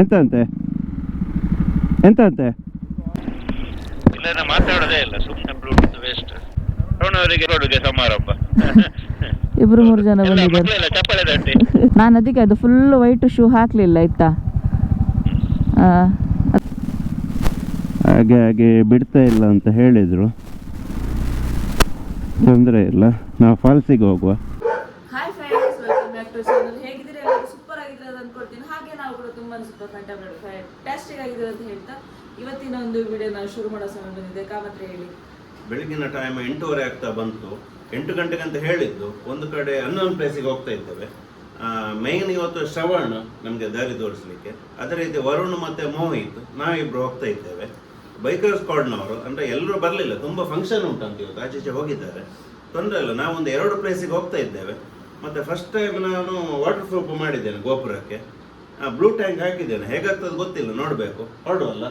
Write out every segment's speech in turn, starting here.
ಎಂತಂತೆ? ಎಂತಂತೆ? ಇಲ್ಲ ಮಾತಾಡೋದೇ ಇಲ್ಲ ಸುಮ್ಮನೆ ಬ್ಲೂಟೂತ್ ವೇಸ್ಟ್ ಅವನವರಿಗೆ ಕೊಡುಗೆ ಸಮಾರಂಭ. ಇಬ್ರು ಮೂರು ಜನ ಬಂದಿದ್ದಾರೆ. ಚಪ್ಪಳೆ ತಟ್ಟಿ. ನಾನು ಅದಕ್ಕೆ ಅದು ಫುಲ್ ವೈಟ್ ಶೂ ಹಾಕಲಿಲ್ಲ ಆಯ್ತಾ? ಆ, ಹಾಗೆ ಹಾಗೆ ಬಿಡ್ತಾ ಇಲ್ಲ ಅಂತ ಹೇಳಿದರು. ತೊಂದರೆ ಇಲ್ಲ. ನಾವು ಫಾಲ್ಸಿಗೆ ಹೋಗುವ. Hi friends welcome back to channel ಹೇಗಿದ್ದೀರಿ ಎಲ್ಲರೂ ಸೂಪರ್ ಆಗಿದ್ರೆ ಅಂತ ಅನ್ಕೊಳ್ತೀನಿ ಹಾಗೆ ನಾವು ಕೂಡ ತುಂಬಾ ಸೂಪರ್ ಫ್ಯಾಂಟಾಬ್ಲೆಟ್ ಫ್ಯಾಂಟಾಸ್ಟಿಕ್ ಆಗಿದೆ ಅಂತ ಹೇಳ್ತಾ ಇವತ್ತಿನ ಒಂದು ವಿಡಿಯೋ ನಾವು ಶುರು ಮಾಡೋ ಸಮಯ ಬಂದಿದೆ. ಕಾಮತ್ರ ಹೇಳಿ. ಬೆಳಗಿನ ಟೈಮ್ ಎಂಟೂವರೆ ಆಗ್ತಾ ಬಂತು. ಎಂಟು ಗಂಟೆಗೆ ಅಂತ ಹೇಳಿದ್ದು ಒಂದು ಕಡೆ ಅನ್ನೋನ್ ಪ್ಲೇಸಿಗೆ ಹೋಗ್ತಾ ಇದ್ದೇವೆ. ಮೈನ್ ಇವತ್ತು ಶ್ರವಣ್ ನಮಗೆ ದಾರಿ ತೋರಿಸಲಿಕ್ಕೆ. ಅದೇ ರೀತಿ ವರುಣ್ ಮತ್ತೆ ಮೋಹಿತ್, ನಾವಿಬ್ರು ಹೋಗ್ತಾ ಇದ್ದೇವೆ. ಬೈಕರ್ಸ್ ಕಾರ್ಡ್ನವರು ಅಂದರೆ ಎಲ್ಲರೂ ಬರಲಿಲ್ಲ, ತುಂಬಾ ಫಂಕ್ಷನ್ ಉಂಟಂತ ಇವತ್ತು ಆಚೀಚೆ ಹೋಗಿದ್ದಾರೆ. ತೊಂದರೆ ಇಲ್ಲ, ನಾವೊಂದು ಎರಡು ಪ್ಲೇಸಿಗೆ ಹೋಗ್ತಾ ಇದ್ದೇವೆ. ಮತ್ತೆ ಫಸ್ಟ್ ಟೈಮ್ ನಾನು ವಾಟರ್ ಪ್ರೂಫ್ ಮಾಡಿದ್ದೇನೆ ಗೋಪುರಕ್ಕೆ. ಬ್ಲೂ ಟ್ಯಾಂಕ್ ಹಾಕಿದ್ದೇನೆ. ಹೇಗಾಗ್ತದೆ ಗೊತ್ತಿಲ್ಲ ನೋಡಬೇಕು. ಹೊರಡುವಲ್ಲ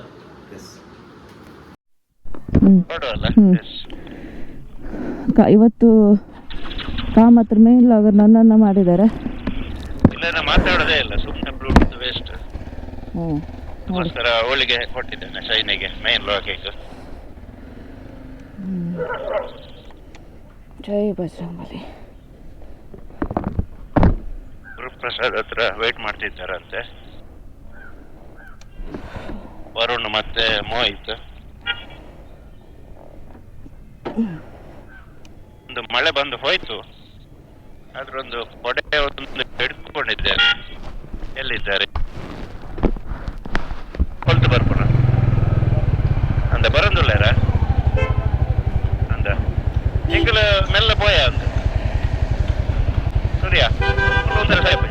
ಎಸ್ ಇವತ್ತು ಕಾಮ್ ಹತ್ರ ಮೇನ್ ಲಾಗರ್ ನನ್ನನ್ನ ಮಾಡಿದ್ದಾರೆ. ಇಲ್ಲ ಮಾತಾಡೋದೇ ಇಲ್ಲ ಸುಮ್ಮನೆ ಬ್ಲೂಟೂತ್ ವೇಸ್ಟ್ ಹ್ಮ್. ಅದಕ್ಕೋಸ್ಕರ ಅವಳಿಗೆ ಕೊಟ್ಟಿದ್ದೇನೆ ಶೈನಿಗೆ ಮೇನ್ ಲಾಕಿಗೆ ಜೈ ಬಜರಂಗಬಲಿ ಗುರುಪ್ರಸಾದ್ ಹತ್ರ ವೇಟ್ ಮಾಡ್ತಿದ್ದಾರಂತೆ. ವರುಣ್ ಮತ್ತೆ ಮೋಹಿತ್. ಒಂದು ಮಳೆ ಬಂದು ಹೋಯ್ತು. ಆದ್ರೆ ಒಂದು ಕೊಡೆ ಒಂದು ಹಿಡ್ಕೊಂಡಿದ್ದೇನೆ ಎಲ್ಲಿದ್ದಾರೆ? ಕೊಲ್ತು ಬರ್ಬೋಣ. ಅಂದ, ಬರಂದುಳ್ಳಾರ? ಅಂದ ಎಂಕಲ್ ಮೆಲ್ಲ ಬೋಯ ಅಂದ. ಸಾಹೇಬ್.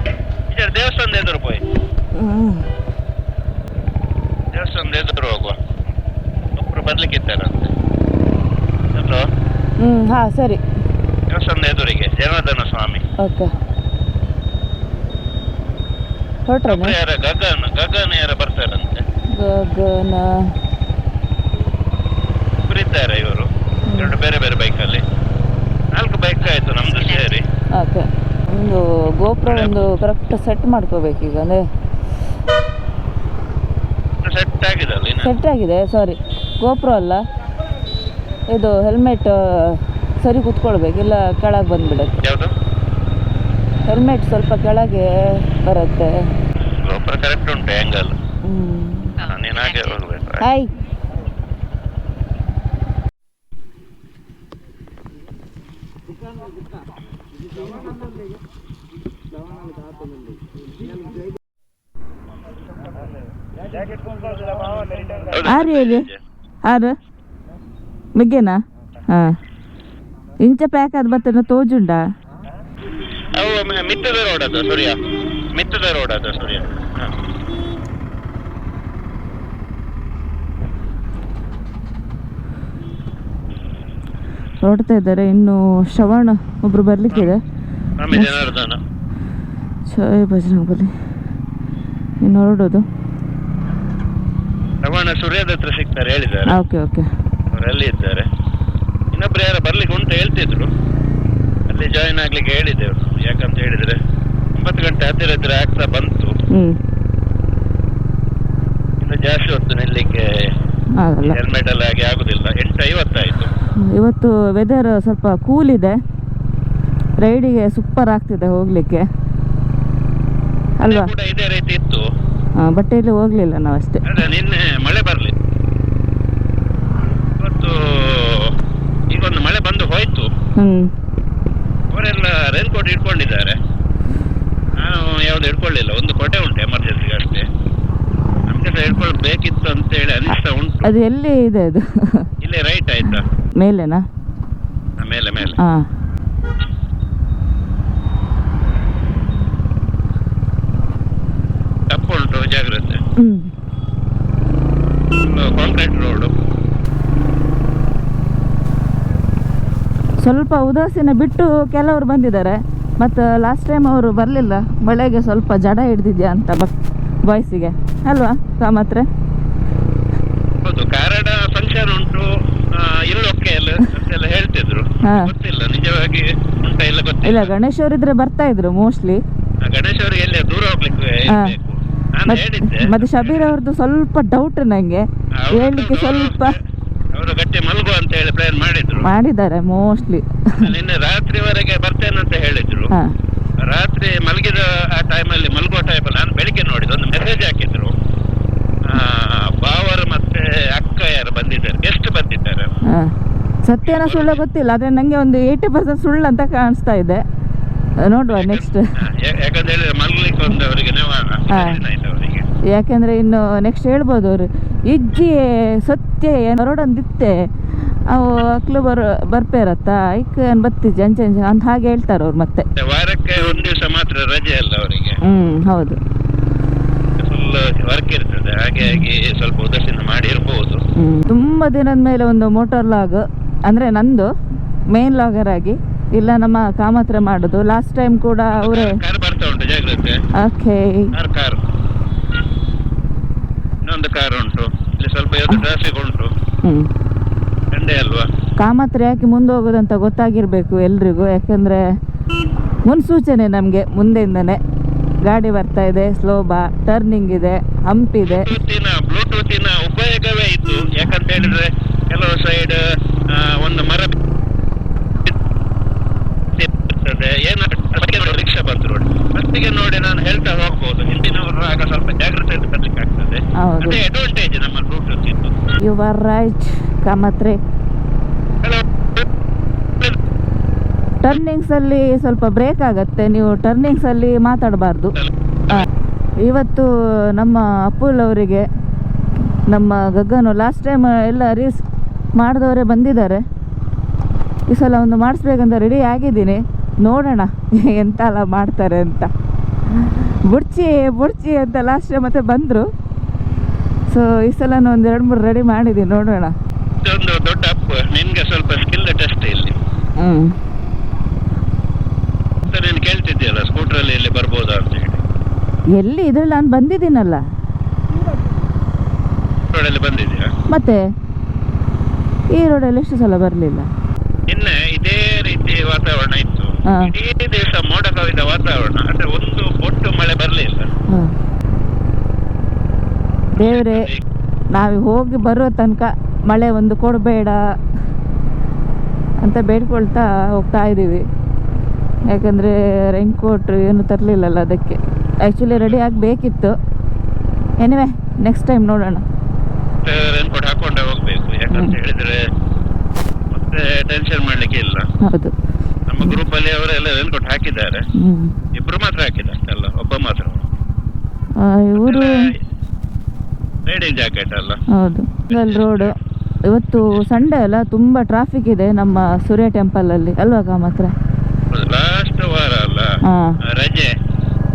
ಇದ್ದಾರೆ ದೇವಸ್ಥಾನದ ಎದುರು ಪೋಯ್ ದೇವಸ್ಥಾನದ ಎದುರು ಹೋಗುವ. ಒಬ್ರು ಬರ್ಲಿಕ್ಕಿದ್ದಾರಂತೆ ಹಲೋ? ಹ್ಮ್ ಹಾ ಸರಿ. ದೇವಸ್ಥಾನದ ಎದುರಿಗೆ. ಜನಾರ್ದನ ಸ್ವಾಮಿ. ಓಕೆ. ಯಾರ? ಗಗನ್ ಗಗನ ಯಾರ ಬರ್ತಾರಂತೆ ಗಗನ. ಇಬ್ರು ಇವರು. ಎರಡು ಬೇರೆ ಬೇರೆ ಬೈಕಲ್ಲಿ ನಾಲ್ಕು ಬೈಕ್ ಆಯ್ತು ನಮ್ದು ಸೇರಿ. ಓಕೆ. ಒಂದು ಗೋಪುರ ಒಂದು ಕರೆಕ್ಟ್ ಸೆಟ್ ಮಾಡ್ಕೋಬೇಕು ಅಂದರೆ ಸೆಟ್ ಆಗಿದೆ ಸಾರಿ ಗೋಪುರ ಅಲ್ಲ. ಇದು ಹೆಲ್ಮೆಟ್ ಸರಿ ಕುತ್ಕೊಳ್ಬೇಕು ಇಲ್ಲ ಕೆಳಗೆ ಬಂದ್ಬಿಡುತ್ತೆ. ಹೆಲ್ಮೆಟ್ ಸ್ವಲ್ಪ ಕೆಳಗೆ ಬರುತ್ತೆ. ಗೋಪುರ ಕರೆಕ್ಟ್ ಉಂಟು ಹೋಗ್ಬೇಕು. ಹಾಯ್ ಆರು ಹೇಳಿ ಆರು? ಹಾಂ. ಇಂಚ ಪ್ಯಾಕ್ ಆದ ಬರ್ತೇನೆ ತೋಜುಂಡಾ? ಮಿತ್ತದ ರೋಡ್ ಅದು ಸೂರ್ಯ. ಮಿತ್ತದ ರೋಡ್ ಅದು ಸೂರ್ಯ. ಹ. ಹೊರಡ್ತಾ ಇದ್ದಾರೆ ಇನ್ನು ಶ್ರವಣ ಒಬ್ರು ಬರ್ಲಿಕ್ಕಿದೆ. ಸ್ವಾಮಿ ಜನಾರ್ದನ ಜೈ ಬಜರಂಗ್ ಬಲಿ ಇನ್ನು ಹೊರಡೋದು. ರಮಣ ಸೂರ್ಯದ ಹತ್ರ ಸಿಗ್ತಾರೆ ಹೇಳಿದ್ದಾರೆ ಓಕೆ ಓಕೆ. ಅವ್ರು ಅಲ್ಲಿ ಇದ್ದಾರೆ. ಇನ್ನೊಬ್ರು ಯಾರು ಬರ್ಲಿಕ್ಕೆ ಉಂಟು ಹೇಳ್ತಿದ್ರು. ಅಲ್ಲಿ ಜಾಯಿನ್ ಆಗ್ಲಿಕ್ಕೆ ಹೇಳಿದ್ದೆವು ಯಾಕಂತ ಹೇಳಿದ್ರೆ ಒಂಬತ್ತು ಗಂಟೆ ಹತ್ತಿರ ಇದ್ರೆ ಆಗ್ತಾ ಬಂತು. ಹ್ಞೂ ಇನ್ನು ಜಾಸ್ತಿ ಹೊತ್ತು ನಿಲ್ಲಿಕ್ಕೆ ಆಗಲ್ಲ. ಹೆಲ್ಮೆಟ್ ಎಲ್ಲ ಆಗಿ ಆಗುದಿಲ್ಲ. ಎಂಟು ಐವತ್ತಾಯ್ತು. ಇವತ್ತು ವೆದರ್ ಸ್ವಲ್ಪ ಕೂಲ್ ಇದೆ. ರೈಡಿಗೆ ಸೂಪರ್ ಆಗ್ತಿದೆ ಹೋಗ್ಲಿಕ್ಕೆ. ಅಲ್ವಾ? ಕೂಡ ಇದೇ ರೀತಿ ಇತ್ತು. ಬಟ್ಟೆಯಲ್ಲಿ ಹೋಗ್ಲಿಲ್ಲ ನಾವು ಅಷ್ಟೇ. ನಿನ್ನೆ ಮಳೆ ಬರ್ಲಿ. ಇವತ್ತು ಈಗೊಂದು ಮಳೆ ಬಂದು ಹೋಯ್ತು. ಹ್ಮ್. ಅವರೆಲ್ಲ ರೈನ್ ಕೋಟ್ ಇಟ್ಕೊಂಡಿದ್ದಾರೆ. ನಾನು ಯಾವ್ದು ಇಟ್ಕೊಳ್ಳಿಲ್ಲ. ಒಂದು ಕೊಟೆ ಉಂಟು ಎಮರ್ಜೆನ್ಸಿಗೆ ಅಷ್ಟೇ. ನಮ್ಗೆ ಸಹ ಇಟ್ಕೊಳ್ಬೇಕಿತ್ತು ಅಂತ ಹೇಳಿ ಅನಿಸ್ತಾ ಉಂಟು. ಅದು ಎಲ್ಲಿ ಇದೆ ಅದು? ಇಲ್ಲೇ ರೈಟ್ ಆಯ್ತಾ? ಮೇಲೆನಾ? ಮೇಲೆ ಮೇಲೆ. ಹಾ ತಪ್ಪು ಉಂಟು ಜಾಗ್ರತೆ ಹ್ಮ್ ಕಾಂಕ್ರೀಟ್ ರೋಡು. ಸ್ವಲ್ಪ ಉದಾಸೀನ ಬಿಟ್ಟು ಕೆಲವರು ಬಂದಿದ್ದಾರೆ. ಮತ್ತು ಲಾಸ್ಟ್ ಟೈಮ್ ಅವರು ಬರಲಿಲ್ಲ. ಮಳೆಗೆ ಸ್ವಲ್ಪ ಜಡ ಹಿಡ್ದಿದ್ಯಾ ಅಂತ ಬ ಬಾಯ್ಸಿಗೆ ಅಲ್ವಾ ಕಾಮತ್ರೆ ಹೌದು ಕಾರಣ ಫಂಕ್ಷನ್ ಉಂಟು. ಇಲ್ಲ ಇಲ್ಲೊಕ್ಕೆ ಎಲ್ಲ ಹೇಳ್ತಿದ್ರು. ಗೊತ್ತಿಲ್ಲ ನಿಜವಾಗಿ ಉಂಟಾ ಇಲ್ಲ ಗೊತ್ತಿಲ್ಲ. ಗಣೇಶ್ ಅವರಿದ್ರೆ ಬರ್ತಾ ಇದ್ರು ಮೋಸ್ಟ್ಲಿ ಗಣೇಶ್ ಅವರಿಗೆ ಎಲ್ಲಿ ದೂರ ಹೋಗ್ಲಿಕ್ಕೆ ಮತ್ತೆ ಶಬೀರ್ ಅವ್ರದ್ದು ಸ್ವಲ್ಪ ಡೌಟ್ ನನಗೆ ಅವ್ರು- ಹೇಳಲಿಕ್ಕೆ ಸ್ವಲ್ಪ ಅವರು ಗಟ್ಟಿ ಮಲ್ಗು ಅಂತ ಹೇಳಿ ಪ್ಲಾನ್ ಮಾಡಿದ್ರು. ಮಾಡಿದ್ದಾರೆ ಮೋಸ್ಟ್ಲಿ ನಿನ್ನೆ ರಾತ್ರಿವರೆಗೆ ಬರ್ತೇನೆ ಅಂತ ಹೇಳಿದ್ರು. ರಾತ್ರಿ ಮಲಗಿದ ಆ ಟೈಮಲ್ಲಿ ಮಲಗುವ ಟೈಮಲ್ಲಿ ನಾನು ಬೆಳಿಗ್ಗೆ ನೋಡಿದ್ದು ಒಂದು ಮೆಸೇಜ್ ಹಾಕಿದ್ರು. ಬಾವರ್ ಮತ್ತೆ ಅಕ್ಕ ಯಾರು ಬಂದಿದ್ದಾರೆ. ಗೆಸ್ಟ್ ಬಂದಿದ್ದಾರೆ. ಸತ್ಯನ ಸುಳ್ಳು ಗೊತ್ತಿಲ್ಲ ಆದ್ರೆ ನಂಗೆ ಒಂದು ಏಯ್ಟಿ ಪರ್ಸೆಂಟ್ ಸುಳ್ಳು ಅಂತ ಕಾಣಿಸ್ತಾ ಇದೆ. ನೋಡುವ ನೆಕ್ಸ್ಟ್ ಯಾಕಂತ ಹೇಳಿದ್ರೆ ಮಲ್ಗ್ಲಿಕ್ಕೆ ಒಂದು ಅವರಿಗೆ ಯಾಕೆಂದರೆ ಇನ್ನು ನೆಕ್ಸ್ಟ್ ಹೇಳ್ಬೋದು ಅವರು. ಇಜ್ಜಿ ಸತ್ಯ ಹೊರಡೊಂದಿತ್ತೆ ಅವು ಅಕ್ಲು ಬರ್ ಬರ್ಪೇರತ್ತಾ ಐಕ್ ಏನ್ ಬತ್ತಿಜ್ಜಿ ಅಂಚೆ ಅಂಚೆ ಅಂತ ಹಾಗೆ ಹೇಳ್ತಾರೆ ಅವ್ರು ಮತ್ತೆ. ವಾರಕ್ಕೆ ಒಂದು ದಿವಸ ಮಾತ್ರ ರಜೆ ಅಲ್ಲ ಅವರಿಗೆ? ಹ್ಮ್ ಹೌದು. ಫುಲ್ ವರ್ಕ್ ಇರ್ತದೆ ಹಾಗಾಗಿ ಸ್ವಲ್ಪ ಉದಾಸೀನ ತುಂಬ ದಿನದ ಮೇಲೆ ಒಂದು ಮೋಟಾರ್ ಲಾಗ್ ಅಂದರೆ ನಂದು ಮೇನ್ ಲಾಗರ್ ಆಗಿ ಇಲ್ಲ ನಮ್ಮ ಕಾಮತ್ರೆ ಮಾಡೋದು. ಲಾಸ್ಟ್ ಟೈಮ್ ಕೂಡ ಅವರೇ ಬರ್ತಾ ಉಂಟು ಜಾಗ್ರತೆ. ಓಕೆ ಕಾರ್ ಉಂಟು. ಇಲ್ಲಿ ಸ್ವಲ್ಪ ಇವತ್ತು ಟ್ರಾಫಿಕ್ ಉಂಟು. ಹ್ಮ್. ಸಂಡೇ ಅಲ್ವಾ? ಕಾಮತ್ರ ಯಾಕೆ ಮುಂದೆ ಹೋಗೋದಂತ ಗೊತ್ತಾಗಿರಬೇಕು ಎಲ್ರಿಗೂ. ಯಾಕಂದ್ರೆ ಮುನ್ಸೂಚನೆ ನಮಗೆ ಮುಂದೆಯಿಂದನೇ ಗಾಡಿ ಬರ್ತಾ ಇದೆ ಸ್ಲೋ ಬಾ ಟರ್ನಿಂಗ್ ಇದೆ ಹಂಪ್ ಇದೆ. ಬ್ಲೂಟೂತಿನ ಬ್ಲೂಟೂತಿನ ಉಪಯೋಗವೇ ಇತ್ತು. ಯಾಕಂತ ಹೇಳಿದ್ರೆ ಕೆಲವು ಸೈಡ್ ಒಂದು ಮರ ಏನೋ ರಿಕ್ಷಾ ಬಂತು ನೋಡಿ. ಫಸ್ಟಿಗೆ ನೋಡಿ ನಾನು ಹೇಳ್ತಾ ಹೋಗ್ಬೋದು ಸ್ವಲ್ಪ ಹೌದು. ಅದೇ ಅಡ್ವಾಂಟೇಜ್ ನಮ್ಮ ಬ್ಲೂಟೂತ್ ಇತ್ತು ಯು ಆರ್ ರೈಟ್ ಕಾಮತ್ರೆ ಟರ್ನಿಂಗ್ಸ್ ಅಲ್ಲಿ ಸ್ವಲ್ಪ ಬ್ರೇಕ್ ಆಗುತ್ತೆ ನೀವು ಟರ್ನಿಂಗ್ಸ್ ಅಲ್ಲಿ ಮಾತಾಡಬಾರ್ದು. ಇವತ್ತು ನಮ್ಮ ಅಪ್ಪುಲ್ ಅವರಿಗೆ ನಮ್ಮ ಗಗನು ಲಾಸ್ಟ್ ಟೈಮ್ ಎಲ್ಲ ರೀಸ್ ಮಾಡಿದವರೇ ಬಂದಿದ್ದಾರೆ. ಈ ಸಲ ಒಂದು ಮಾಡಿಸ್ಬೇಕಂತ ರೆಡಿ ಆಗಿದ್ದೀನಿ. ನೋಡೋಣ ಎಂತ ಎಲ್ಲ ಮಾಡ್ತಾರೆ ಅಂತ. ಬುಡ್ಚಿ ಬುಡ್ಚಿ ಅಂತ ಲಾಸ್ಟ್ ಟೈಮ್ ಮತ್ತೆ ಬಂದರು. ಸೊ ಈ ಸಲ ಒಂದು ಎರಡು ಮೂರು ರೆಡಿ ಮಾಡಿದ್ದೀನಿ ನೋಡೋಣ. ಇದೊಂದು ದೊಡ್ಡ ಅಪ್ ನಿನ್ಗೆ ಸ್ವಲ್ಪ ಸ್ಕಿಲ್ ಟೆಸ್ಟ್ ಇಲ್ಲಿ. ಹ್ಞೂ ಸರ್ ನೀನು ಕೇಳ್ತಿದ್ದೀಯಲ್ಲ ಸ್ಕೂಟ್ರಲ್ಲಿ ಇಲ್ಲಿ ಬರ್ಬೋದಾ ಅಂತ ಹೇಳಿ. ಎಲ್ಲಿ? ಇದ್ರಲ್ಲಿ ನಾನು ಬಂದಿದ್ದೀನಲ್ಲ. ರೋಡಲ್ಲಿ ಬಂದಿದ್ದೀಯಾ? ಮತ್ತೆ? ಈ ರೋಡಲ್ಲಿ ಎಷ್ಟು ಸಲ ಬರಲಿಲ್ಲ? ನಿನ್ನೆ ಇದೇ ರೀತಿ ವಾತಾವರಣ ಇತ್ತು. ಹಾ. ಇಡೀ ದಿವಸ ಮೋಡ ಕವಿದ ವಾತಾವರಣ. ಅಂದ್ರೆ ಒಂದು ಮಳೆ ಬರಲಿಲ್ಲ ದೇವರೇ ನಾವು ಹೋಗಿ ಬರೋ ತನಕ ಮಳೆ ಒಂದು ಕೊಡಬೇಡ ಅಂತ ಬೇಡ್ಕೊಳ್ತಾ ಹೋಗ್ತಾ ಇದ್ದೀವಿ ಯಾಕಂದರೆ ರೈನ್ಕೋಟ್ ಏನು ತರಲಿಲ್ಲಲ್ಲ ಅದಕ್ಕೆ. ಆ್ಯಕ್ಚುಲಿ ರೆಡಿ ಆಗಬೇಕಿತ್ತು ಎನಿವೆ ನೆಕ್ಸ್ಟ್ ಟೈಮ್ ನೋಡೋಣ. ರೇನ್ಕೋಟ್ ಹಾಕೊಂಡೇ ಹೋಗಬೇಕು. ಯಾಕಂತ. ಹೇಳಿದ್ರೆ ಮತ್ತೆ ಟೆನ್ಷನ್ ಮಾಡ್ಲಿಕ್ಕೆ ಇಲ್ಲ. ಹೌದು. ನಮ್ಮ ಗ್ರೂಪಲ್ಲಿ ಅವರೆಲ್ಲ ರೇನ್ಕೋಟ್ ಹಾಕಿದ್ದಾರೆ. ಇಬ್ಬರು ಮಾತ್ರ ಹಾಕಿದ್ದಾರೆ ಅಲ್ಲ ಒಬ್ಬ ಮಾತ್ರ. ಇವರು ರೈಡಿಂಗ್ ಜಾಕೆಟ್ ಅಲ್ಲ ಹೌದು. ರೋಡು ಇವತ್ತು ಸಂಡೇ ಅಲ್ಲ ತುಂಬಾ ಟ್ರಾಫಿಕ್ ಇದೆ ನಮ್ಮ ಸೂರ್ಯ ಟೆಂಪಲಲ್ಲಿ ಅಲ್ವಾ ಕಾಮತ್ರ ಲಾಸ್ಟ್ ವಾರ ಅಲ್ಲ? ರಜೆ.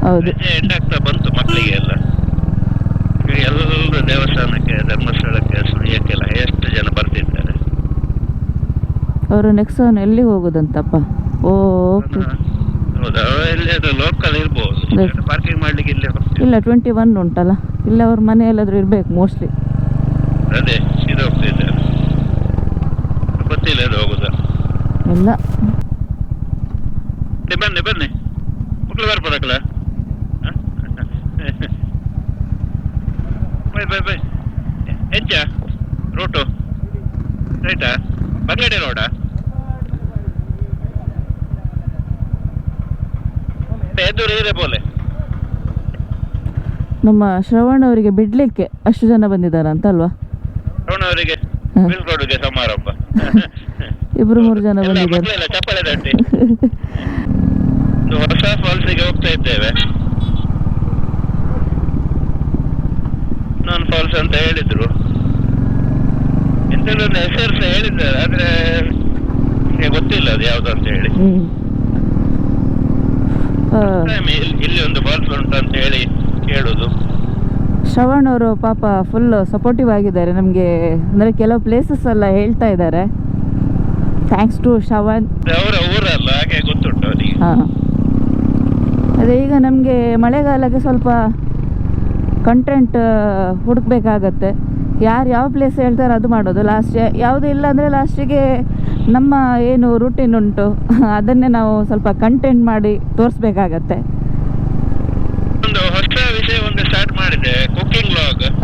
ಹೌದು. ರಜೆ ಎಂಡ್ ಆಗ್ತಾ ಬಂತು ಮಕ್ಕಳಿಗೆ ಎಲ್ಲ. ಎಲ್ಲರೂ ದೇವಸ್ಥಾನಕ್ಕೆ ಧರ್ಮಸ್ಥಳಕ್ಕೆ ಸುಳಿಯಕ್ಕೆಲ್ಲ ಎಷ್ಟು ಜನ ಬರ್ತಿದ್ದಾರೆ ಅವರು ನೆಕ್ಸ್ಟ್ ಎಲ್ಲಿಗೆ ಹೋಗೋದಂತಪ್ಪ? ಓಕೆ. ಹೌದಾ? ಎಲ್ಲಿ ಅದು ಲೋಕಲ್ ಇರ್ಬೋದು. ಪಾರ್ಕಿಂಗ್ ಮಾಡ್ಲಿಕ್ಕೆ ಇಲ್ಲಿ ಇಲ್ಲ ಟ್ವೆಂಟಿ ಒನ್ ಉಂಟಲ್ಲ. ಇಲ್ಲ ಅವ್ರ ಮನೆ ಎಲ್ಲಾದ್ರೂ ಇರ್ಬೇಕು ಮೋಸ್ಟ್ಲಿ ಅದೇ ಸೀದಾ ಗೊತ್ತಿಲ್ಲ ಅದು ಹೋಗುದಾ. ಇಲ್ಲ. ಬನ್ನಿ ಬನ್ನಿ. ಮಕ್ಕಳು ಬರ್ಬರಕಲ್ಲ ಬೈ ಬೈ ಬೈ. ರೂಟು ರೈಟಾ ಬಂಗಡಿ ರೋಡಾ ಎದುರು ಇದೆ ಬೋಲೆ. ನಮ್ಮ ಶ್ರವಣ್ ಅವರಿಗೆ ಬಿಡ್ಲಿಕ್ಕೆ ಅಷ್ಟು ಜನ ಬಂದಿದ್ದಾರೆ ಅಂತ ಅಲ್ವಾ? ಶ್ರವಣ್ ಅವರಿಗೆ ಬೀಳ್ಕೊಡುಗೆ ಸಮಾರಂಭ. ಇಬ್ರು ಮೂರು ಜನ ಬಂದಿದ್ದಾರೆ. ಮಕ್ಕಳೆಲ್ಲ ಚಪ್ಪಳೆ ತಟ್ಟಿ. ಒಂದು ಹೊಸ ಫಾಲ್ಸಿಗೆ ಹೋಗ್ತಾ ಇದ್ದೇವೆ. ನಾನ್ ಫಾಲ್ಸ್ ಅಂತ ಹೇಳಿದ್ರು. ಎಂತೆಲ್ಲ ಒಂದು ಹೆಸರು ಹೇಳಿದ್ದಾರೆ ಆದ್ರೆ ನಿಮಗೆ ಗೊತ್ತಿಲ್ಲ ಅದು ಯಾವ್ದು ಅಂತ ಹೇಳಿ. ಇಲ್ಲಿ- ಒಂದು ಉಂಟು ಅಂತ ಹೇಳಿ ಕೇಳುದು. ಶ್ರವಣ್ ಅವರು ಪಾಪ ಫುಲ್ ಸಪೋರ್ಟಿವ್ ಆಗಿದ್ದಾರೆ ನಮಗೆ. ಅಂದರೆ ಕೆಲವು ಪ್ಲೇಸಸ್ ಎಲ್ಲ ಹೇಳ್ತಾ ಇದ್ದಾರೆ. Thanks to Shravan. ಅವರ ಊರಲ್ಲ ಹಾಗೆ ಗೊತ್ತುಂಟು ಅವರಿಗೆ. ಹಾಂ. ಅದೇ ಈಗ ನಮಗೆ ಮಳೆಗಾಲಕ್ಕೆ ಸ್ವಲ್ಪ ಕಂಟೆಂಟ್ ಹುಡುಕ್ಬೇಕಾಗತ್ತೆ. ಯಾರು ಯಾವ ಪ್ಲೇಸ್ ಹೇಳ್ತಾರೆ ಅದು ಮಾಡೋದು. ಲಾಸ್ಟ್ ಯಾವುದು ಇಲ್ಲ ಅಂದರೆ ಲಾಸ್ಟಿಗೆ ನಮ್ಮ ಏನು ರೂಟೀನ್ ಉಂಟು ಅದನ್ನೇ ನಾವು ಸ್ವಲ್ಪ ಕಂಟೆಂಟ್ ಮಾಡಿ ತೋರಿಸ್ಬೇಕಾಗತ್ತೆ. ಒಂದು ಹೊಸ ವಿಷಯ ಒಂದು ಸ್ಟಾರ್ಟ್ ಮಾಡಿದೆ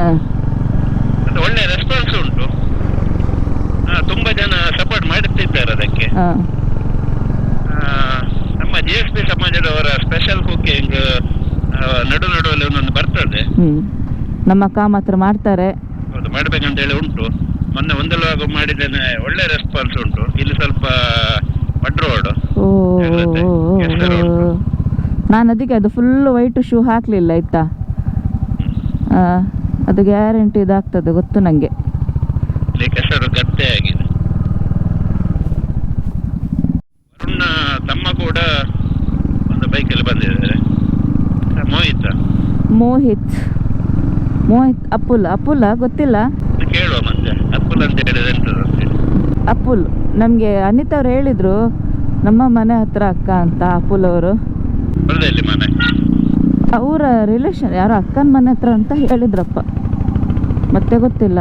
ಹಾಂ. ಮತ್ತೆ ಒಳ್ಳೆ ರೆಸ್ಪಾನ್ಸ್ ಉಂಟು. ತುಂಬಾ ಜನ ಸಪೋರ್ಟ್ ಮಾಡುತ್ತಿದ್ದಾರೆ ಅದಕ್ಕೆ. ಆ, ನಮ್ಮ ಜಿ ಎಸ್ ಪಿ ಸಮಾಜದವರ ಸ್ಪೆಷಲ್ ಕುಕಿಂಗ್ ನಡು ನಡುವಲ್ಲಿ ಒಂದೊಂದು ಬರ್ತದೆ. ಹ್ಞೂ ನಮ್ಮ ಕಾಮತ್ರ ಮಾಡ್ತಾರೆ. ಅದು ಮಾಡ್ಬೇಕಂತ ಹೇಳಿ ಉಂಟು. ಮೊನ್ನೆ ಒಂದಲ್ವಾಗ ಮಾಡಿದ್ದೇನೆ ಒಳ್ಳೆ ರೆಸ್ಪಾನ್ಸ್ ಉಂಟು. ಇಲ್ಲಿ ಸ್ವಲ್ಪ ಮಡ್ ರೋಡ್ ಓ ಜಾಗ್ರತೆ. ಹೆಸರು ನಾನು ಅದಕ್ಕೆ ಅದು ಫುಲ್ ವೈಟ್ ಶೂ ಹಾಕಲಿಲ್ಲ ಆಯ್ತಾ? ಆ, ಅದು ಗ್ಯಾರಂಟಿ ಇದಾಗ್ತದೆ ಗೊತ್ತು ನನಗೆ ಕೆಸರು ಗದ್ದೆ ಆಗಿದೆ ವರುಣ ತಮ್ಮ ಕೂಡ ಒಂದು ಬೈಕಲ್ಲಿ ಬಂದಿದ್ದಾರೆ. ಮೋಹಿತ್. ಮೋಹಿತ್. ಮೋಹಿತ್ ಅಪ್ಪುಲ್ ಅಪ್ಪುಲ್ಲ ಗೊತ್ತಿಲ್ಲ? ಕೇಳುವ ಅಂತ ಹೇಳಿದ್ರೆ ಅಪ್ಪುಲ್ ನಮಗೆ ಅನಿತ್ ಅವ್ರು ಹೇಳಿದ್ರು ನಮ್ಮ ಮನೆ ಹತ್ರ ಅಕ್ಕ ಅಂತ ಅಪ್ಪುಲ್ ಅವರು. ಮನೆ? ಅವರ ರಿಲೇಷನ್ ಯಾರು ಅಕ್ಕನ ಮನೆ ಹತ್ರ ಅಂತ ಹೇಳಿದ್ರಪ್ಪ. ಮತ್ತೆ ಗೊತ್ತಿಲ್ಲ.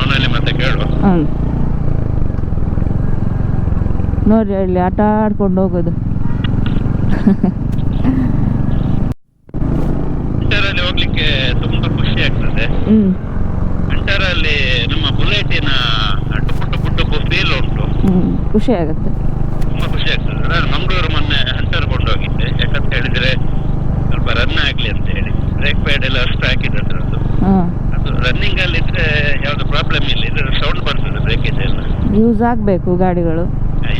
ಅವನಲ್ಲಿ ಮತ್ತೆ ಕೇಳುವ? ಹ್ಞೂ ನೋಡ್ರಿ ಅಲ್ಲಿ ಆಟ ಆಡ್ಕೊಂಡು ಹೋಗೋದು. ಹ್ಮ್ ಹೋಗ್ಲಿಕ್ಕೆ ತುಂಬಾ ಖುಷಿ ಆಗ್ತದೆ. ಹ್ಞೂ ಅಂಟರಲ್ಲಿ ನಮ್ಮ ಬುಲೆಟಿನ ಟುಪು ಟುಪು ಟುಪು ಫೀಲ್ ಉಂಟು ಹ್ಞೂ ಖುಷಿ ಆಗುತ್ತೆ. ತುಂಬಾ ಖುಷಿ ಆಗ್ತದೆ ನಾನು ಮಂಗಳೂರು ಮೊನ್ನೆ ಹಂಟರ್ ಕೊಂಡೋಗಿದ್ದೆ ಯಾಕಂತ ಹೇಳಿದ್ರೆ ಸ್ವಲ್ಪ ರನ್ ಆಗ್ಲಿ ಅಂತ ಹೇಳಿ. ಬ್ರೇಕ್ ಪ್ಯಾಡ್ ಎಲ್ಲ ಅಷ್ಟು ಹಾಕಿದೆ ಅದರದ್ದು. ಅದು ರನ್ನಿಂಗ್ ಅಲ್ಲಿ ಇದ್ರೆ ಯಾವ್ದು ಪ್ರಾಬ್ಲಮ್ ಇಲ್ಲ. ಇದ್ರೆ ಸೌಂಡ್ ಬರ್ತದೆ ಬ್ರೇಕ್ ಎಲ್ಲ. ಯೂಸ್ ಆಗಬೇಕು ಗಾಡಿಗಳು.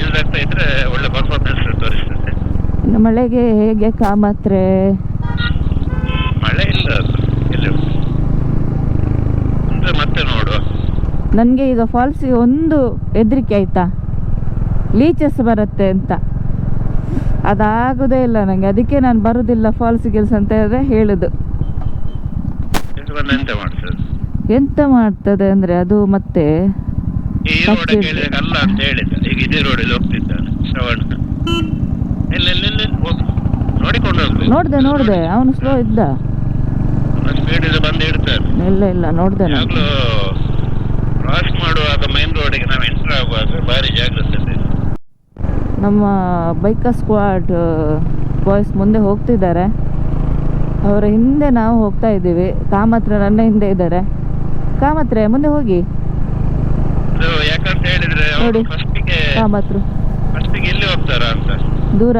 ಯೂಸ್ ಆಗ್ತಾ ಇದ್ರೆ ಒಳ್ಳೆ ಪರ್ಫಾರ್ಮೆನ್ಸ್ ತೋರಿಸ್ತದೆ ಇನ್ನು ಮಳೆಗೆ ಹೇಗೆ ಕಾಮತ್ರೆ ಮಳೆ ಇಲ್ಲ ಅದು. ಎಲ್ಲಿ ಉಂಟು? ಅಂದ್ರೆ ಮತ್ತೆ ನೋಡುವ. ನನಗೆ ಈಗ ಫಾಲ್ಸಿಗೆ ಒಂದು ಹೆದರಿಕೆ ಆಯ್ತಾ? ಲೀಚಸ್ ಬರುತ್ತೆ ಅಂತ. ಅದಾಗೋದೇ ಇಲ್ಲ ನನಗೆ ಅದಕ್ಕೆ ನಾನು ಬರೋದಿಲ್ಲ ಗಿಲ್ಸ್ ಅಂತ ಹೇಳಿದ್ರೆ ಹೇಳುದು. ಎಂತ ಮಾಡ್ತದೆ? ಅಂದ್ರೆ ಅದು ಮತ್ತೆ ನೋಡ್ದೆ ನೋಡಿದೆ. ಅವನು ಸ್ಲೋ ಇದ್ದ. ಇಲ್ಲ ಇಲ್ಲ ನೋಡಿದೆ ಕ್ರಾಸ್ ಮಾಡುವಾಗ ಮೈನ್ ರೋಡಿಗೆ ನಾವು ಎಂಟರ್ ಆಗುವಾಗ ಭಾರಿ ಜಾಗ. ನಮ್ಮ ಬೈಕ ಸ್ಕ್ವಾಡ್ ಬಾಯ್ಸ್ ಮುಂದೆ ಹೋಗ್ತಿದ್ದಾರೆ. ಅವರ ಹಿಂದೆ ನಾವು ಹೋಗ್ತಾ ಇದ್ದೀವಿ. ಕಾಮತ್ರ ನನ್ನ ಹಿಂದೆ ಇದ್ದಾರೆ. ಕಾಮತ್ರೆ ಮುಂದೆ ಹೋಗಿ. ನೋಡಿ. ಕಾಮತ್ರು ಎಲ್ಲಿ ಹೋಗ್ತಾರ ಅಂತ? ದೂರ?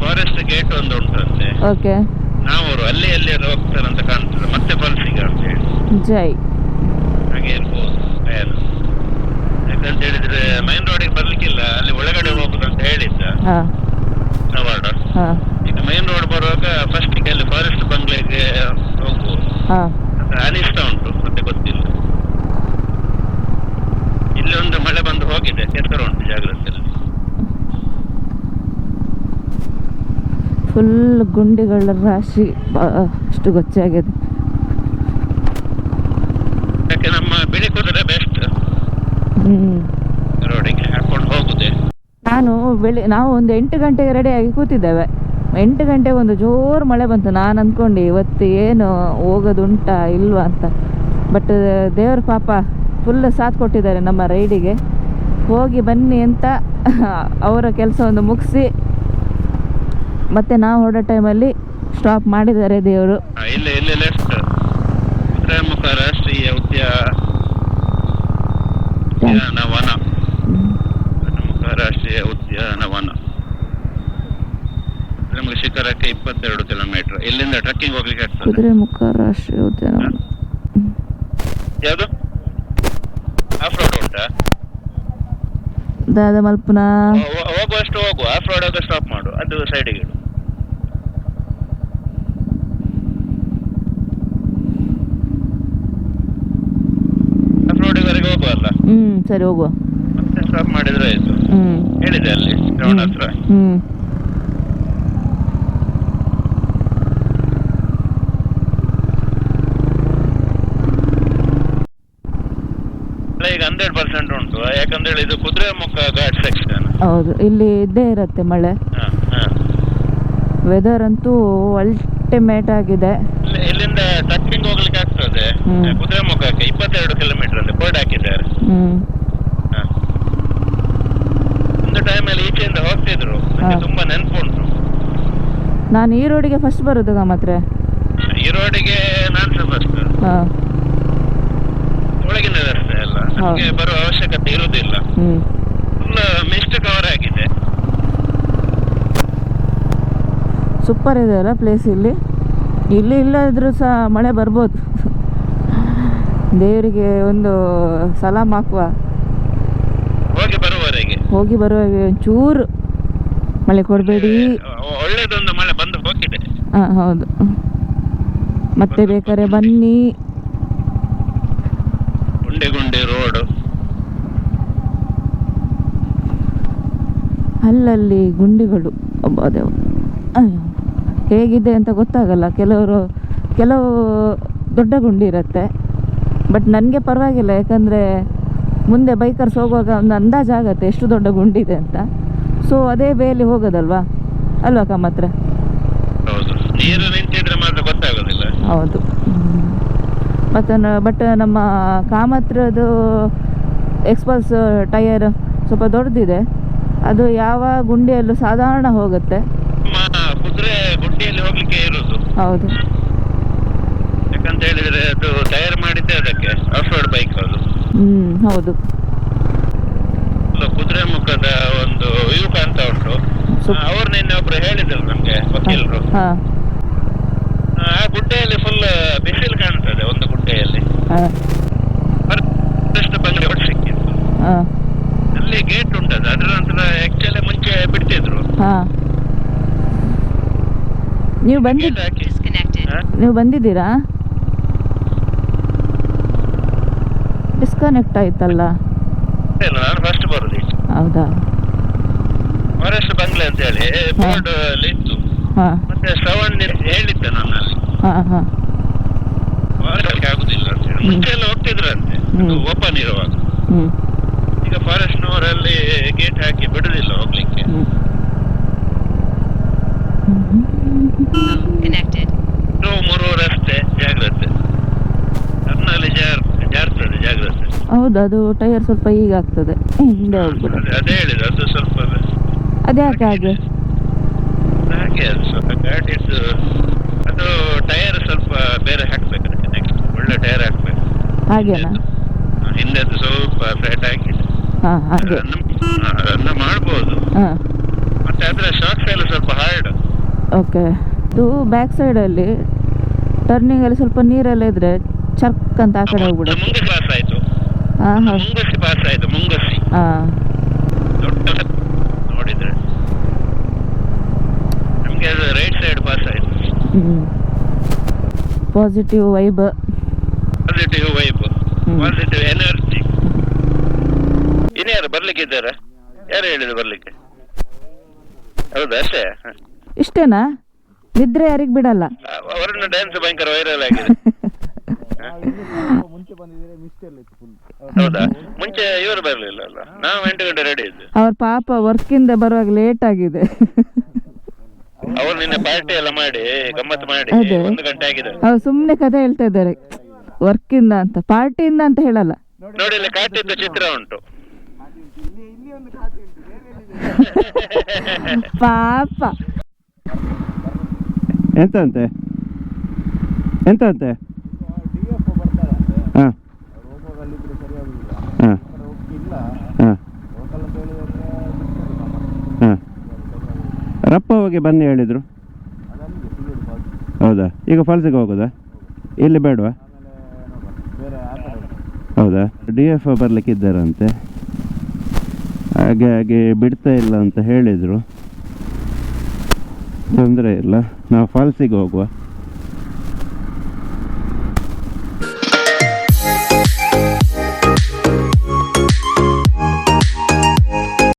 ಫಾರೆಸ್ಟ್ ಗೇಟ್ ಒಂದು ಉಂಟಂತೆ ಓಕೆ. ನಾವು ಅವರು ಅಲ್ಲಿ ಅಲ್ಲಿ ಹೋಗ್ತಾರಂತ ಕಾಣ್ತದೆ. ಮತ್ತೆ ಫಾಲ್ಸಿಗೆ ಅಂತ ಹೇಳಿ. ಜೈ. ಹಾಗೆ ಇರ್ಬೋದು. ಅಂತ ಹೇಳಿದ್ರೆ ಮೈನ್ ರೋಡಿಗೆ ಬರ್ಲಿಕ್ಕಿಲ್ಲ ಅಲ್ಲಿ ಒಳಗಡೆ ಹೋಗುದಂತ ಹೇಳಿದ್ದ ಹಾಂ. ಹಾಂ. ಈಗ ಮೈನ್ ರೋಡ್ ಬರುವಾಗ ಫಸ್ಟ್ ಅಲ್ಲಿ ಫಾರೆಸ್ಟ್ ಬಂಗ್ಲೆಗೆ ಹೋಗ್ಬೋದು. ಹಾಂ. ಅಂತ ಅನಿಸ್ತಾ ಉಂಟು ಮತ್ತೆ ಗೊತ್ತಿಲ್ಲ. ಇಲ್ಲಿ ಒಂದು ಮಳೆ ಬಂದು ಹೋಗಿದೆ ಕೆಸರು ಉಂಟು ಜಾಗ್ರತೆಯಲ್ಲಿ ಫುಲ್ ಗುಂಡಿಗಳ ರಾಶಿ ಅಷ್ಟು ಅಷ್ಟು ಗೊತ್ತಾಗಿದೆ ಯಾಕೆ ನಮ್ಮ ಬಿಳಿ ಕುದುರೆ ಬೆಸ್ಟ್ ಹ್ಞೂ ರೋಡಿಗೆ ಹಾಕೊಂಡು ಹೋಗುದೆ ನಾನು ಬೆಳಿ ನಾವು ಒಂದು ಎಂಟು ಗಂಟೆಗೆ ರೆಡಿಯಾಗಿ ಕೂತಿದ್ದೇವೆ. ಎಂಟು ಗಂಟೆಗೆ ಒಂದು ಜೋರು ಮಳೆ ಬಂತು. ನಾನು ಅಂದ್ಕೊಂಡು ಇವತ್ತು ಏನು ಹೋಗೋದುಂಟಾ ಇಲ್ವಾ ಅಂತ. ಬಟ್ ದೇವ್ರ ಪಾಪ ಫುಲ್ ಸಾಥ್ ಕೊಟ್ಟಿದ್ದಾರೆ ನಮ್ಮ ರೈಡಿಗೆ. ಹೋಗಿ ಬನ್ನಿ ಅಂತ ಅವರ ಕೆಲಸವನ್ನು ಮುಗಿಸಿ ಮತ್ತೆ ನಾವು ಹೊರಡೋ ಟೈಮಲ್ಲಿ ಸ್ಟಾಪ್ ಮಾಡಿದ್ದಾರೆ ದೇವರು. ರಾಷ್ಟ್ರೀಯ ಉದ್ಯಾನ ಉದ್ಯಾನವನ ಕುದುರೆಮುಖ ರಾಷ್ಟ್ರೀಯ ಉದ್ಯಾನವನ ಕುದುರೆಮುಖ ಶಿಖರಕ್ಕೆ ಇಪ್ಪತ್ತೆರಡು ಕಿಲೋಮೀಟರ್ ಇಲ್ಲಿಂದ ಟ್ರೆಕ್ಕಿಂಗ್ ಹೋಗ್ಲಿಕ್ಕೆ ಆಗ್ತದೆ ಕುದುರೆಮುಖ ರಾಷ್ಟ್ರೀಯ ಉದ್ಯಾನವನ ಯಾವುದು? ಆಫ್ ರೋಡ್ ಉಂಟಾ? ದಾದ ಮಲ್ಪನ. ಹೋ- ಹೋಗುವಷ್ಟು ಹೋಗುವ. ಆಫ್ ರೋಡ್ ಹೋಗ ಸ್ಟಾಪ್ ಮಾಡು ಅದು ಸೈಡಿಗೆ ಇಡು. ಆಫ್ ರೋಡಿವರೆಗೆ ಹೋಗುವಲ್ಲ ಹ್ಮ್ ಸರಿ ಹೋಗುವ. ಮತ್ತೆ ಸ್ಟಾಪ್ ಮಾಡಿದ್ರೆ ಆಯ್ತು. ಹ್ಮ್. ಹೇಳಿದೆ ಅಲ್ಲಿ ಗ್ರೌಂಡ್ ಹತ್ರ. ಹ್ಞೂ ಅಲ್ಲ ಈಗ ಹಂಡ್ರೆಡ್ ಪರ್ಸೆಂಟ್ ಉಂಟು. ಯಾಕಂದ್ರೆ ಇದು ಕುದುರೆಮುಖ ಘಾಟ್ ಸೆಕ್ಷನ್ ಹೌದು ಇಲ್ಲಿ ಇದ್ದೇ ಇರುತ್ತೆ ಮಳೆ. ವೆದರ್ ಅಂತೂ ಅಲ್ಟಿಮೇಟ್ ಆಗಿದೆ. ಇಲ್ಲಿ ಇಲ್ಲಿಂದ ಟ್ರಕ್ಕಿಂಗ್ ಹೋಗ್ಲಿಕ್ಕೆ ಆಗ್ತದೆ. ಕುದುರೆ ಕುದುರೆಮುಖಕ್ಕೆ ಇಪ್ಪತ್ತೆರಡು ಕಿಲೋಮೀಟರ್ ಅಲ್ಲಿ ಬೋರ್ಡ್ ಹಾಕಿದ್ದಾರೆ. ಒಂದು ಟೈಮಲ್ಲಿ ಈಚೆಯಿಂದ ಹೋಗ್ತಿದ್ರು. ತುಂಬಾ ನೆನಪುಂಟು. ನಾನು ಈ ರೋಡಿಗೆ ಫಸ್ಟ್ ಬರೋದು ಮಾತ್ರ ಈ ರೋಡಿಗೆ ನಾನು ಫಸ್ಟ್ ನಮಗೆ ಬರುವ ಅವಶ್ಯಕತೆ ಇರುವುದಿಲ್ಲ ಹ್ಮ್. ಫುಲ್ ಮಿಸ್ಟ್ ಕವರ್ ಆಗಿದೆ. ಸೂಪರ್ ಇದೆ ಅಲ್ಲ ಪ್ಲೇಸ್ ಇಲ್ಲಿ? ಇಲ್ಲಿ ಇಲ್ಲದ್ರೂ ಸಹ ಮಳೆ ಬರ್ಬೋದು. ದೇವರಿಗೆ ಒಂದು ಸಲಾಮ್ ಹಾಕುವ. ಹೋಗಿ ಬರುವವರೆಗೆ. ಹೋಗಿ ಬರುವಾಗ ಒಂಚೂರು ಮಳೆ ಕೊಡಬೇಡಿ. ಒಳ್ಳೇದೊಂದು ಒಳ್ಳೆದೊಂದು ಮಳೆ ಬಂದು ಹೋಗಿದೆ. ಹಾಂ ಹೌದು. ಮತ್ತೆ ಬೇಕಾದ್ರೆ ಬನ್ನಿ. ಗುಂಡಿ ರೋಡ್ ಅಲ್ಲಲ್ಲಿ ಗುಂಡಿಗಳು. ಒಬ್ಬ ದೇವ ಹೇಗಿದೆ ಅಂತ ಗೊತ್ತಾಗಲ್ಲ. ಕೆಲವರು ಕೆಲವು ದೊಡ್ಡ ಗುಂಡಿ ಇರುತ್ತೆ. ಬಟ್ ನನಗೆ ಪರವಾಗಿಲ್ಲ. ಯಾಕಂದರೆ ಮುಂದೆ ಬೈಕರ್ಸ್ ಹೋಗುವಾಗ ಒಂದು ಅಂದಾಜು ಆಗುತ್ತೆ ಎಷ್ಟು ದೊಡ್ಡ ಗುಂಡಿ ಇದೆ ಅಂತ. ಸೊ ಅದೇ ವೇಲಿ ಹೋಗೋದಲ್ವಾ? ಅಲ್ವಾ ಕಮ್ಮತ್ರ ಹೌದು. ನೀರು ನಿಂತಿದ್ರೆ ಮಾತ್ರ ಗೊತ್ತಾಗೋದಿಲ್ಲ. ಹೌದು. ಮತ್ತು ಬಟ್ ನಮ್ಮ ಕಾಮತ್ರದ್ದು ಎಕ್ಸ್ಪಲ್ಸ್ ಟೈರ್ ಸ್ವಲ್ಪ ದೊಡ್ಡದಿದೆ ಅದು ಯಾವ ಗುಂಡಿಯಲ್ಲೂ ಸಾಧಾರಣ ಹೋಗುತ್ತೆ. ಗುಂಡಿಯಲ್ಲಿ ಹೋಗ್ಲಿಕ್ಕೆ ಇರುದು. ಹೌದು. ಯಾಕಂತ ಹೇಳಿದ್ರೆ ಅದು ಟೈರ್ ಮಾಡಿದ್ದೆ ಅದಕ್ಕೆ ಆಫ್ ರೋಡ್ ಬೈಕ್ ಅದು. ಹ್ಞೂ ಹೌದು. ಕುದುರೆ ಮುಖದ ಒಂದು ವ್ಯೂ ಕಾಣ್ತಾ ಉಂಟು. ಅವ್ರು ನಿನ್ನೆ ಒಬ್ರು ಹೇಳಿದ್ರು ನಮ್ಗೆ ವಕೀಲರು. ಆ ಗುಡ್ಡೆಯಲ್ಲಿ ಫುಲ್ ಬಿಸಿಲು ಕಾಣ್ತದೆ ಒಂದು ಬಂಗಲೆ ಹಾಂ. ಅಲ್ಲಿ ಗೇಟ್ ಉಂಟದು. ಅದ್ರ ನಂತರ ಆಕ್ಚುಲಿ ಮುಂಚೆ ಬಿಡ್ತಿದ್ರು. ಹಾ. ನೀವು ಬಂದಿ ಗೇಟ್ ಹಾಕಿ. ಹಾ? ನೀವು ಬಂದಿದ್ದೀರಾ? ಡಿಸ್ಕನೆಕ್ಟ್ ಆಯ್ತಲ್ಲ. ಇಲ್ಲ ನಾನು ಫಸ್ಟ್ ಬರೋದು ಹೌದಾ? ಫಾರೆಸ್ಟ್ ಬಂಗ್ಲೆ ಅಂತ ಹೇಳಿ ಬೋರ್ಡ್ ಅಲ್ಲಿ ಇತ್ತು. ಹಾ. ಮತ್ತೆ ಶ್ರವಣ್ ಹೇಳಿದ್ದೆ ಹಾ ಹಾಂ. ಫಾರೆಸ್ಟ್ ಆಗುದಿಲ್ಲ ಅಂತ ಹೇಳಿ. ಮುಂಚೆ ಎಲ್ಲ ಹೋಗ್ತಿದ್ರಂತೆ. ಓಪನ್ ಇರುವಾಗ. ಈಗ ಫಾರೆಸ್ಟ್ ನವರಲ್ಲಿ ಗೇಟ್ ಹಾಕಿ ಬಿಡುದಿಲ್ಲ ಹೋಗ್ಲಿಕ್ಕೆ. ಮೂರು ರಸ್ತೆ ಜಾಗ್ರತೆ. ನನ್ನಲ್ಲಿ ಜಾರ್ ಜಾರ್ತದೆ ಜಾಗ್ರತೆ. ಹೌದು ಅದು ಟೈರ್ ಸ್ವಲ್ಪ ಈಗ ಆಗ್ತದೆ. ಹಿಂದೆ ಹೋಗ್ಬಿಡು ಅದೇ- ಹೇಳಿದ ಅದು ಸ್ವಲ್ಪ ಅದೇ ಹಾಗೆ ಹಾಗೆ. ಅದು ಸ್ವಲ್ಪ ಗಾಡಿದು ಅದು ಟೈರ್ ಸ್ವಲ್ಪ ಬೇರೆ ಹಾಕ್ಬೇಕು ಒಳ್ಳೆ ಟೈರ್ ಹಾಕ್ಬೇಕು. ಹಾಗೇನಾ? ಹಿಂದೆ ಸ್ವಲ್ಪ ಫ್ಲಾಟ್ ಆಗಿದೆ ಹಾಂ ಹಾಗೆ. ಮಾಡ್ಬೋದು. ಹಾಂ. ಮತ್ತೆ ಅದರ ಶಾಕ್ಸ್ ಎಲ್ಲ ಸ್ವಲ್ಪ ಹಾರ್ಡ್ ಓಕೆ. ಇದು ಬ್ಯಾಕ್ ಸೈಡಲ್ಲಿ ಟರ್ನಿಂಗಲ್ಲಿ ಸ್ವಲ್ಪ ನೀರೆಲ್ಲ ಇದ್ರೆ ಚರ್ಕ್ ಅಂತ ಆ ಕಡೆ ಹೋಗ್ಬಿಡುತ್ತೆ. ಮುಂಗಸಿ ಪಾಸ್ ಆಯ್ತು. ಹಾಂ ಹೌದು ಮುಂಗಸಿ ಪಾಸ್ ಆಯ್ತು ಮುಂಗಸಿ. ಹಾಂ. ದೊಡ್ಡ ನೋಡಿದ್ರೆ. ನಮಗೆ ಅದು ರೈಟ್ ಸೈಡ್ ಪಾಸ್ ಆಯ್ತು. ಹ್ಞೂ positive vibe positive vibe. Positive energy ಇನ್ಯಾರು ಬರ್ಲಿಕ್ಕೆ ಇದ್ದಾರಾ? ಯಾರು ಹೇಳಿದ್ರು ಬರ್ಲಿಕ್ಕೆ? ಹೌದಾ ಅಷ್ಟೇ? ಇಷ್ಟೇನಾ? ನಿದ್ರೆ ಯಾರಿಗೆ ಬಿಡಲ್ಲ. ಅವರನ್ನ ಡ್ಯಾನ್ಸ್ ಭಯಂಕರ ವೈರಲ್ ಆಗಿದೆ. ಹೌದಾ? ಮುಂಚೆ ಇವರು ಬರ್ಲಿಲ್ಲ ಅಲ್ಲ? ನಾವು ಎಂಟು ಗಂಟೆ ರೆಡಿ ಇದ್ದೆ ಅವ್ರ ಪಾಪ ವರ್ಕ್ ಇಂದ ಬರುವಾಗ ಲೇಟ್ ಆಗಿದೆ. ಅವ್ರು ನಿನ್ನೆ ಪಾರ್ಟಿ ಎಲ್ಲ ಮಾಡಿ ಗಮ್ಮತ್ ಮಾಡಿ ಒಂದು ಗಂಟೆ ಆಗಿದೆ. ಅವ್ರು ಸುಮ್ಮನೆ ಕಥೆ ಹೇಳ್ತಾ ಇದ್ದಾರೆ. ವರ್ಕಿಂದ ಅಂತ ಪಾರ್ಟಿಯಿಂದ ಅಂತ ಹೇಳಲ್ಲ. ನೋಡಿ ಇಲ್ಲಿ ಕಾಟಿದ್ದು ಚಿತ್ರ ಉಂಟು. ಪಾಪ. ಎಂತಂತೆ? ಎಂತಂತೆ? ಎಂತ ಅಂತೆ ಹಾಂ. ಹಾಂ. ಹಾಂ. ಹಾಂ. ರಪ್ಪ ಹೋಗಿ ಬನ್ನಿ ಹೇಳಿದರು. ಹೌದಾ? ಈಗ ಫಾಲ್ಸಿಗೆ ಹೋಗೋದಾ? ಇಲ್ಲಿ ಬೇಡವಾ? ಹೌದಾ? ಡಿ ಎಫ್ ಬರ್ಲಿಕ್ಕೆ ಇದ್ದಾರಂತೆ. ಹಾಗೆ ಹಾಗೆ ಬಿಡ್ತಾ ಇಲ್ಲ ಅಂತ ಹೇಳಿದರು. ತೊಂದರೆ ಇಲ್ಲ. ನಾವು ಫಾಲ್ಸಿಗೆ ಹೋಗುವ.